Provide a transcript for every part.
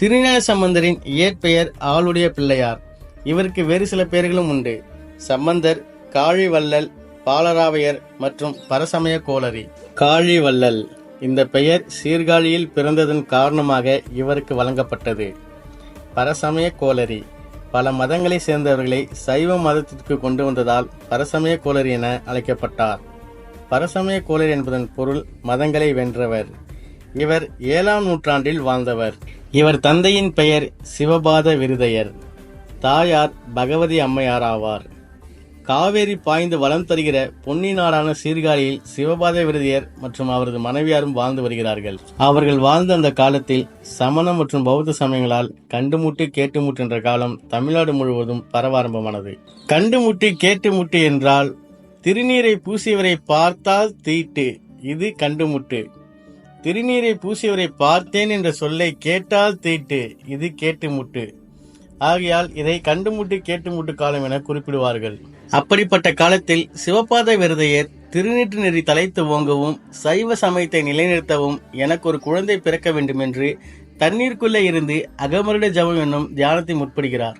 திருநேல சம்பந்தரின் இயற்பெயர் ஆளுடைய பிள்ளையார். இவருக்கு வேறு சில பெயர்களும் உண்டு. சம்பந்தர் காழிவள்ளல் பாலராவையர் மற்றும் பரசமய கோளரி. காழிவள்ளல். இந்த பெயர் சீர்காழியில் பிறந்ததன் காரணமாக இவருக்கு வழங்கப்பட்டது. பரசமய கோளரி. பல மதங்களை சேர்ந்தவர்களை சைவ மதத்திற்கு கொண்டு வந்ததால் பரசமய கோளரி என அழைக்கப்பட்டார். பரசமய கோளரி என்பதன் பொருள் மதங்களை வென்றவர். இவர் ஏழாம் நூற்றாண்டில் வாழ்ந்தவர். இவர் தந்தையின் பெயர் சிவபாத விருதையர். தாயார் பகவதி அம்மையார் ஆவார். காவேரி பாய்ந்து வளம் தருகிற பொன்னி நாடான சீர்காழியில் சிவபாத விருதியர் மற்றும் அவரது மனைவியாரும் வாழ்ந்து வருகிறார்கள். அவர்கள் வாழ்ந்த அந்த காலத்தில் சமண மற்றும் பௌத்த சமயங்களால் கண்டுமுட்டு கேட்டுமுட்டு என்ற காலம் தமிழ்நாடு முழுவதும் பரவாரம்பமானது. கண்டுமுட்டு கேட்டுமுட்டு என்றால் திருநீரை பூசியவரை பார்த்தால் தீட்டு. இது கண்டுமுட்டு. திருநீரை பூசியவரை பார்த்தேன் என்ற சொல்லை கேட்டால் தீட்டு இது கேட்டு முட்டு ஆகையால் இதை கண்டுமுட்டு கேட்டுமுட்டு காலம் என குறிப்பிடுவார்கள். அப்படிப்பட்ட காலத்தில் சிவபாத விரதையர் திருநீற்று நெறி தலைத்து ஓங்கவும் சைவ சமயத்தை நிலைநிறுத்தவும் எனக்கு ஒரு குழந்தை பிறக்க வேண்டும் என்று தண்ணீருக்குள்ளே இருந்து அகமருட ஜபம் என்னும் தியானத்தை முற்படுகிறார்.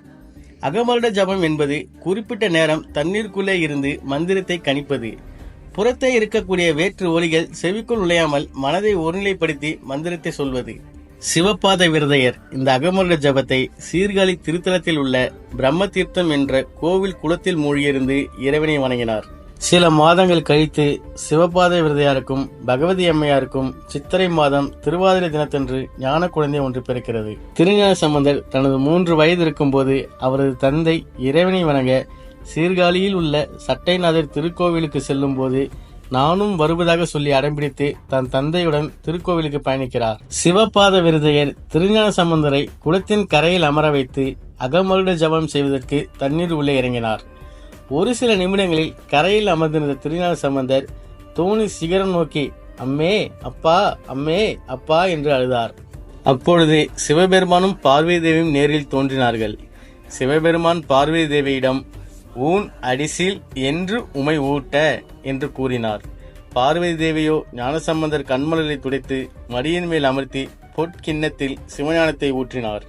அகமருட ஜபம் என்பது குறிப்பிட்ட நேரம் தண்ணீருக்குள்ளே இருந்து மந்திரத்தை கணிப்பது. புறத்தே இருக்கக்கூடிய வேற்று ஒலிகள் செவிக்குள் நுழையாமல் மனதை ஒருநிலைப்படுத்தி மந்திரத்தை சொல்வது. சிவபாத விரதையர் இந்த அகமருட ஜபத்தை சீர்காழி திருத்தலத்தில் உள்ள பிரம்ம தீர்த்தம் என்ற கோவில் குளத்தில் மூழ்கியிருந்து இறைவனை வணங்கினார். சில மாதங்கள் கழித்து சிவபாத விரதையாருக்கும் பகவதி அம்மையாருக்கும் சித்திரை மாதம் திருவாதிரை தினத்தன்று ஞான குழந்தை ஒன்று பிறக்கிறது. திருஞான சம்பந்தர் தனது மூன்று வயது இருக்கும்போது அவரது தந்தை இறைவனை வணங்க சீர்காழியில் உள்ள சட்டைநாதர் திருக்கோவிலுக்கு செல்லும் போது நானும் வருவதாக சொல்லி அடம்பிடித்து தன் தந்தையுடன் திருக்கோவிலுக்கு பயணிக்கிறார். சிவபாத விருதையர் திருஞான சம்பந்தரை குளத்தின் கரையில் அமர வைத்து அகமருட ஜபம் செய்வதற்கு தண்ணீர் உள்ளே இறங்கினார். ஒரு சில நிமிடங்களில் கரையில் அமர்ந்திருந்த திருஞான சம்பந்தர் தோணி சிகரம் நோக்கி அம்மே அப்பா அம்மே அப்பா என்று அழுதார். அப்பொழுது சிவபெருமானும் பார்வதி தேவியும் நேரில் தோன்றினார்கள். சிவபெருமான் பார்வதி தேவியிடம் ஊன் அடிசில் என்று உமை ஊட்ட என்று கூறினார். பார்வதி தேவியோ ஞானசம்பந்தர் கண்மலரை துடைத்து மடியின் மேல் அமர்த்தி பொற்கிண்ணத்தில் சிவஞானத்தை ஊற்றினார்.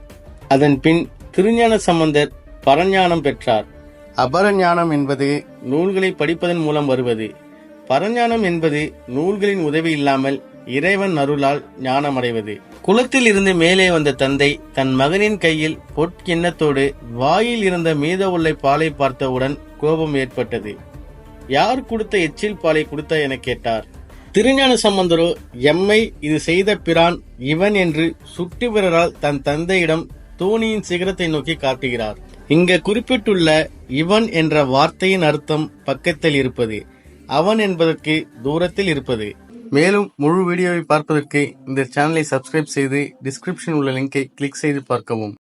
அதன் பின் திருஞான சம்பந்தர் பரஞானம் பெற்றார். அபரஞானம் என்பது நூல்களை படிப்பதன் மூலம் வருவது. பரஞானம் என்பது நூல்களின் உதவி இல்லாமல் இறைவன் அருளால் ஞானமடைவது. குளத்தில் இருந்து மேலே வந்த தந்தை தன் மகனின் கையில் பொற்கிண்ணத்தோடு வாயில் இருந்த மீத உள்ள பாலை பார்த்தவுடன் கோபம் ஏற்பட்டது. யார் கொடுத்த எச்சில் பாலை கொடுத்த என கேட்டார். திருஞான சம்பந்தரோ எம்மை இது செய்த பிரான் இவன் என்று சுட்டு பிறரால் தன் தந்தையிடம் தோணியின் சிகரத்தை நோக்கி காட்டுகிறார். இங்க குறிப்பிட்டுள்ள இவன் என்ற வார்த்தையின் அர்த்தம் பக்கத்தில் இருப்பது அவன் என்பதற்கு தூரத்தில் இருப்பது. மேலும் முழு வீடியோவை பார்ப்பதற்கு இந்த சேனலை சப்ஸ்கிரைப் செய்து டிஸ்கிரிப்ஷன் உள்ள லிங்கை கிளிக் செய்து பார்க்கவும்.